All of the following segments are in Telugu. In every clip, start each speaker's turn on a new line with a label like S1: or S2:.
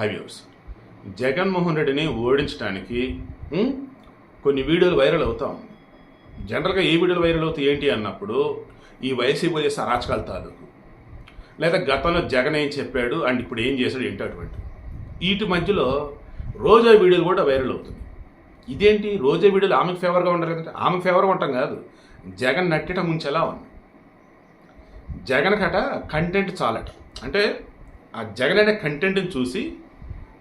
S1: హైవ్యూస్. జగన్మోహన్ రెడ్డిని ఓడించడానికి కొన్ని వీడియోలు వైరల్ అవుతాం జనరల్గా ఏ వీడియోలు వైరల్ అవుతాయి ఏంటి అన్నప్పుడు ఈ వైసీపీ చేసే అరాచకాల తాలూకు. లేదా గతంలో జగన్ ఏం చెప్పాడు అండ్ ఇప్పుడు ఏం చేశాడు ఏంటి అటువంటి. వీటి మధ్యలో రోజా వీడియోలు కూడా వైరల్ అవుతుంది ఇదేంటి? రోజా వీడియోలు ఆమెకు ఫేవర్గా ఉండరు కదంటే ఆమెకు ఫేవర్గా ఉంటాం కాదు. జగన్ నట్టిట ముంచేలా ఉంది. జగన్ కట కంటెంట్ చాలట. అంటే ఆ జగన్ అనే కంటెంట్ని చూసి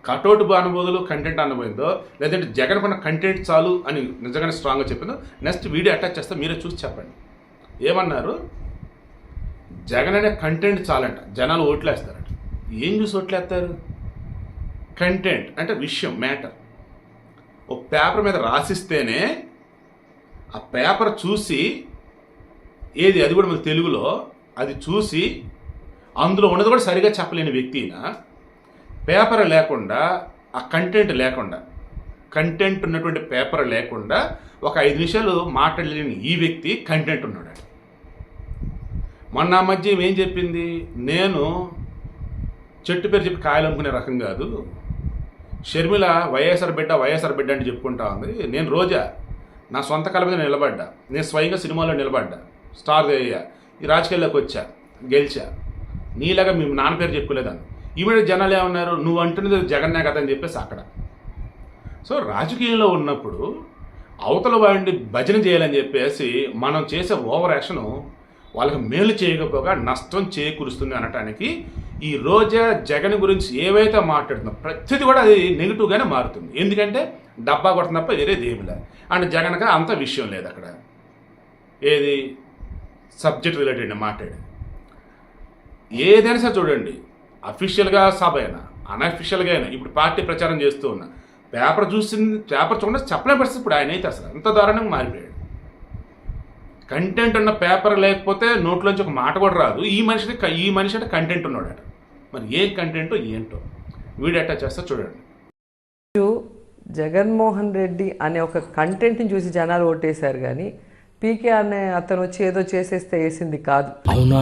S1: కటౌట్ అనుబోధులు కంటెంట్ అనబోయిందో లేదంటే జగన్ కొన్న కంటెంట్ చాలు అని నిజంగానే స్ట్రాంగ్గా చెప్పిందో నెక్స్ట్ వీడియో అటాచ్ చేస్తే మీరే చూసి చెప్పండి. ఏమన్నారు? జగన్ అనే కంటెంట్ చాలంట జనాలు ఓట్లేస్తారంట. ఏం చూసి ఓట్లేస్తారు? కంటెంట్ అంటే విషయం మ్యాటర్ ఒక పేపర్ మీద రాసిస్తేనే ఆ పేపర్ చూసి ఏది అది కూడా మన తెలుగులో అది చూసి అందులో ఉన్నది కూడా సరిగా చెప్పలేని వ్యక్తినా పేపర్ లేకుండా ఆ కంటెంట్ లేకుండా కంటెంట్ ఉన్నటువంటి పేపర్ లేకుండా ఒక ఐదు నిమిషాలు మాట్లాడలేని ఈ వ్యక్తి కంటెంట్ ఉన్నాడు. మొన్న మధ్య ఏం చెప్పింది? నేను చెట్టు పేరు చెప్పి కాయలు అమ్ముకునే రకం కాదు. షర్మిల వైఎస్ఆర్ బిడ్డ వైఎస్ఆర్ బిడ్డ అని చెప్పుకుంటా ఉంది. నేను రోజా నా సొంత కళ మీద నిలబడ్డా. నేను స్వయంగా సినిమాలో నిలబడ్డా. స్టార్ అయ్యా. ఈ రాజకీయాల్లోకి వచ్చా గెలిచా. నీలాగా మీ నాన్న పేరు చెప్పుకోలేదాన్ని. ఈవిడ జనాలు ఏమన్నారు? నువ్వు అంటున్నది జగన్నే కదా అని చెప్పేసి అక్కడ. సో రాజకీయంలో ఉన్నప్పుడు అవతల వాడిని భజన చేయాలని చెప్పేసి మనం చేసే ఓవర్ యాక్షను వాళ్ళకి మేలు చేయకపోగా నష్టం చేకూరుస్తుంది అనటానికి ఈ రోజా జగన్ గురించి ఏవైతే మాట్లాడుతుందో ప్రతిదీ కూడా అది నెగిటివ్గానే మారుతుంది. ఎందుకంటే డబ్బా కొట్టడం తప్ప వేరేది దేవులే. అండ్ జగన్కి అంత విషయం లేదు అక్కడ. ఏది? సబ్జెక్ట్ రిలేటెడ్ మాట్లాడి ఏదైనా సరే చూడండి. అఫీషియల్గా సభ అయినా అన్అఫీషియల్గా అయినా ఇప్పుడు పార్టీ ప్రచారం చేస్తూ ఉన్నా పేపర్ చూసింది పేపర్ చూడండి చెప్పలేని పరిస్థితి ఇప్పుడు ఆయన అయితే అసలు అంత దారుణంగా మారిపోయాడు. కంటెంట్ ఉన్న పేపర్ లేకపోతే నోట్లోంచి ఒక మాట కూడా రాదు. ఈ మనిషికి ఈ మనిషి అంటే కంటెంట్ ఉన్నాడట. మరి ఏ కంటెంటో ఏంటో? వీడియో అటాచ్ చేస్తే చూడండి.
S2: జగన్మోహన్ రెడ్డి అనే ఒక కంటెంట్ని చూసి జనాలు ఓటేశారు కానీ పీకే అనే అతను వచ్చి ఏదో చేసేస్తే వేసింది కాదు.
S3: అవునా?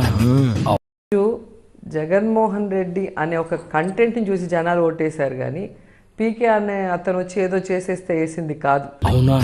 S2: జగన్మోహన్ రెడ్డి అనే ఒక కంటెంట్ని చూసి జనాలు ఓటేశారు కానీ పీకే అనే అతను వచ్చి ఏదో చేసేస్తే వేసింది కాదు.
S3: అవునా?